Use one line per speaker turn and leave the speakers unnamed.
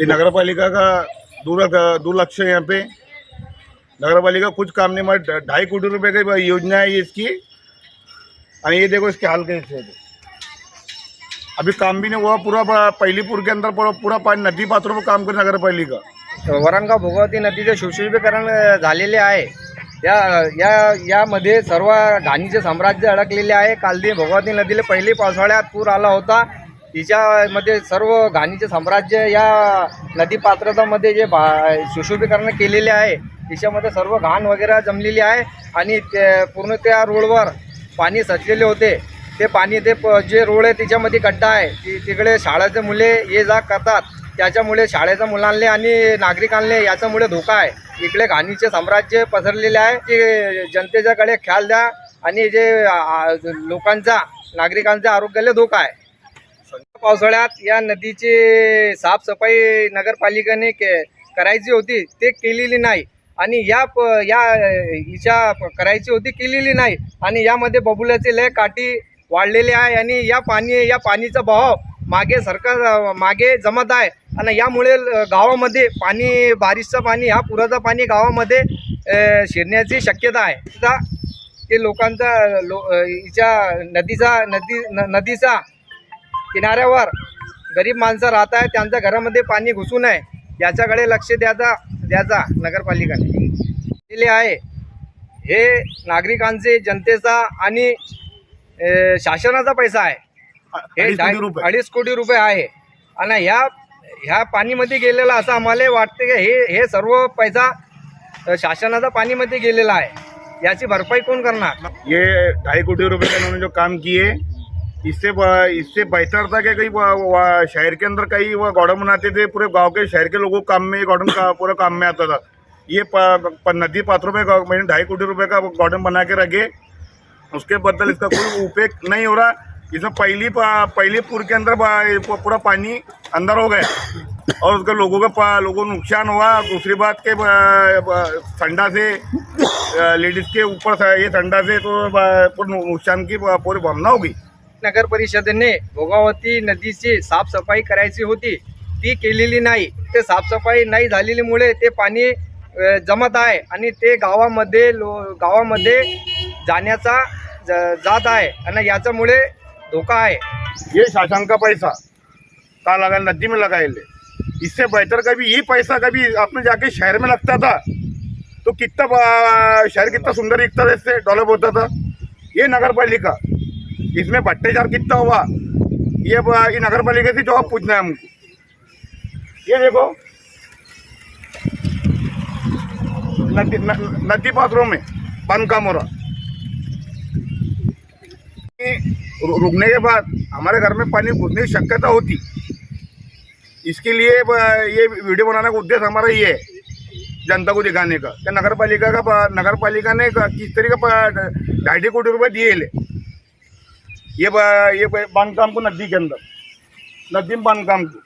ये नगर पालिका का दो दुर्लक्ष है यहाँ पे। नगर पालिका कुछ काम नहीं मार ढाई कोटी रुपए की योजना है ये इसकी। और ये देखो इसके हाल कैसे है। अभी काम भी नहीं हुआ पूरा प- के अंदर पूरा पूरा पानी नदी पात्रों पर काम करे नगर पालिका
वरणगाव भोगावती नदीचे सुशोभीकरण झालेले आहे या या यामध्ये सर्व घाणीचे साम्राज्य अडकलेले आहे. कालदी भोगावती नदीला पहिली पावसाळ्यात पूर आला होता. तिच्यामध्ये सर्व घाणीचे साम्राज्य या नदी पात्रतामध्ये जे भा सुशोभीकरण केलेले आहे तिच्यामध्ये सर्व घाण वगैरे जमलेली आहे आणि ते पूर्ण त्या रोडवर पाणी सचलेले होते. ते पाणी ते प- जे रोड आहे त्याच्यामध्ये गड्डा आहे ती तिकडे शाळेचे मुले ये जा करतात. त्याच्यामुळे शाळेच्या मुलांले आणि नागरिकांले याच्यामुळे धोका आहे. इकडे घाणीचे साम्राज्य पसरलेले आहे. की जनतेच्याकडे ख्याल द्या आणि जे लोकांचा नागरिकांच्या आरोग्याला धोका आहे. पावसाळ्यात या नदीची साफसफाई नगरपालिकेने के करायची होती ते केलेली नाही. आणि या प या हिच्या करायची होती केलेली नाही. आणि यामध्ये बबुल्याचे लय काठी वाढलेले आहे आणि या पाणी या पाणीचा बहाव मागे सरकार मागे जमत आहे. आणि यामुळे ल- गावामध्ये पाणी बारिशचं पाणी हा पुराचं पाणी गावामध्ये शिरण्याची शक्यता आहे. ते लोकांचा लो हिच्या नदीचा नदी न नदीचा किनाऱ्यावर गरीब माणसं राहत आहे त्यांच्या घरामध्ये पाणी घुसू नये याच्याकडे लक्ष द्यायचा द्यायचा नगरपालिकाने. दिले आहे. हे नागरिकांचे जनतेचा आणि शासनाचा पैसा आहे. हे
अडीच
ढाई-
कोटी रुपये.
रुपये आहे. आणि ह्या ह्या पाणीमध्ये गेलेला असं आम्हाला वाटते की हे हे सर्व पैसा शासनाचा पाणीमध्ये गेलेला आहे. याची भरपाई कोण करणार?
ये ढाई कोटी रुपए का इन्होंने जो काम किए इससे इससे बेहतर था कि कहीं शहर के अंदर कई वो गार्डन बनाते थे, पूरे गाँव के, शहर के लोगों को काम में गार्डन का, पूरा काम में आता था। ये नदी पात्रों में मैंने ढाई कोटी रुपए का गार्डन बना के रखे। उसके बदल इसका कोई उपयोग नहीं हो रहा। इसमें पहली पहली पुर के अंदर पूरा पानी अंदर हो गया। और उसका लोगों का लोगों को नुकसान हुआ। दूसरी बात के ठंडा से लेडीज़ के ऊपर ये ठंडा से तो पूर्ण नुकसान की पूरी भावना होगी।
नगर परिषदेने भोगावती नदीची साफसफाई करायची होती. ती केलेली नाही. ते साफसफाई नाही झालेलीमुळे ते पाणी जमत आहे आणि ते गावामध्ये लो गावामध्ये जाण्याचा ज- जात आहे आणि याच्यामुळे धोका आहे.
ये शासन का पैसा. का लगा नदी में लगाए इससे बेहतर कभी ये पैसा कभी आपने जाके शहर में लगता था? तो कितना शहर कितना सुंदर दिखता था इससे डेवलप होता था? ये नगर पालिका इसमें भ्रष्टाचार कितना हुआ? ये नगर पालिका से जवाब पूछना है हमको। ये देखो। नदी नदी पात्रों में बांधकाम हो रहा। रुकने के बाद हमारे घर में पानी घुसने की शक्यता होती। इसके लिए ये वीडियो बनाने का उद्देश्य हमारा ये है, जनता को दिखाने का। नगर पालिका का नगर पालिका ने किस तरीके ढाई कोटी रुपए दिए ले। ये ये बांधकाम को नदी के अंदर। नदी में बांधकाम को।